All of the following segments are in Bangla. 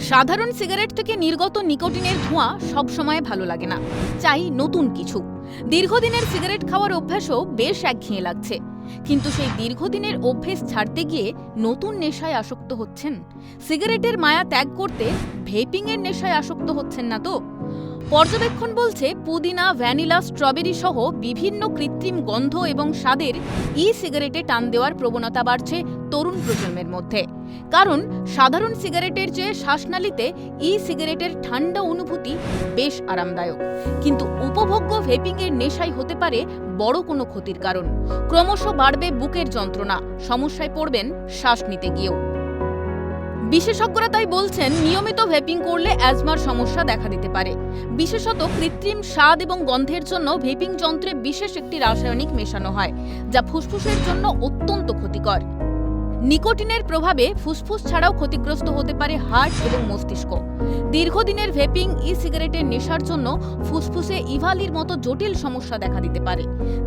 সাধারণ সিগারেট থেকে নির্গত নিকোটিনের ধোঁয়া সবসময় ভালো লাগে না। চাই নতুন কিছু। দীর্ঘদিনের সিগারেট খাওয়ার অভ্যাসও বেশ একঘেয়ে লাগছে। কিন্তু সেই দীর্ঘদিনের অভ্যেস ছাড়তে গিয়ে নতুন নেশায় আসক্ত হচ্ছেন। সিগারেটের মায়া ত্যাগ করতে ভেপিংয়ের নেশায় আসক্ত হচ্ছেন না তো? পর্যবেক্ষণ বলছে পুদিনা, ভ্যানিলা, স্ট্রবেরি সহ বিভিন্ন কৃত্রিম গন্ধ এবং স্বাদের ই সিগারেটে টান দেওয়ার প্রবণতা বাড়ছে তরুণ প্রজন্মের মধ্যে। কারণ, সাধারণ সিগারেটের চেয়ে শ্বাসনালীতে ই সিগারেটের ঠান্ডা অনুভূতি বেশ আরামদায়ক। কিন্তু উপভোগ্য ভেপিংয়ের নেশাই হতে পারে বড় কোনো ক্ষতির কারণ। ক্রমশ বাড়বে বুকের যন্ত্রণা, সমস্যায় পড়বেন শ্বাস নিতে গিয়েও। বিশেষজ্ঞরা তাই বলছেন, নিয়মিত ভেপিং করলে অ্যাজমার সমস্যা দেখা দিতে পারে। বিশেষত কৃত্রিম স্বাদ এবং গন্ধের জন্য ভেপিং যন্ত্রে বিশেষ একটি রাসায়নিক মেশানো হয়, যা ফুসফুসের জন্য অত্যন্ত ক্ষতিকর। নিকোটিনের প্রভাবে ফুসফুস ছাড়াও ক্ষতিগ্রস্ত হতে পারে হার্ট এবং মস্তিষ্ক। দীর্ঘদিনের ভেপিং ই সিগারেটের নেশার জন্য ফুসফুসে ইভালির মতো জটিল সমস্যা দেখা দিতে পারে,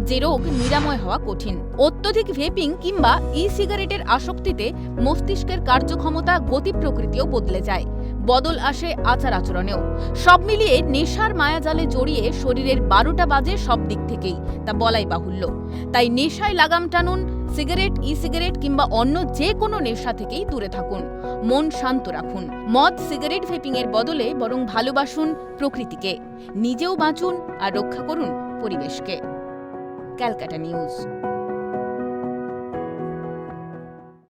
যে রোগ নিরাময় হওয়া কঠিন। অত্যধিক ভেপিং কিংবা ই সিগারেটের আসক্তিতে মস্তিষ্কের কার্যক্ষমতা, গতি প্রকৃতিও বদলে যায়। বদল আসে আচার আচরণেও। সব মিলিয়ে নেশার মায়াজালে জড়িয়ে শরীরের বারোটা বাজে সব দিক থেকেই, তা বলাই বাহুল্য। তাই নেশায় লাগাম টানুন সিগারেট ই সিগারেট কিংবা অন্য যে কোনো নেশা থেকেই দূরে থাকুন। মন শান্ত রাখুন। মদ, সিগারেট ভেপিং এর বদলে বরং ভালোবাসুন প্রকৃতিকে। নিজেও বাঁচুন আর রক্ষা করুন পরিবেশকে। ক্যালকাটা নিউজ।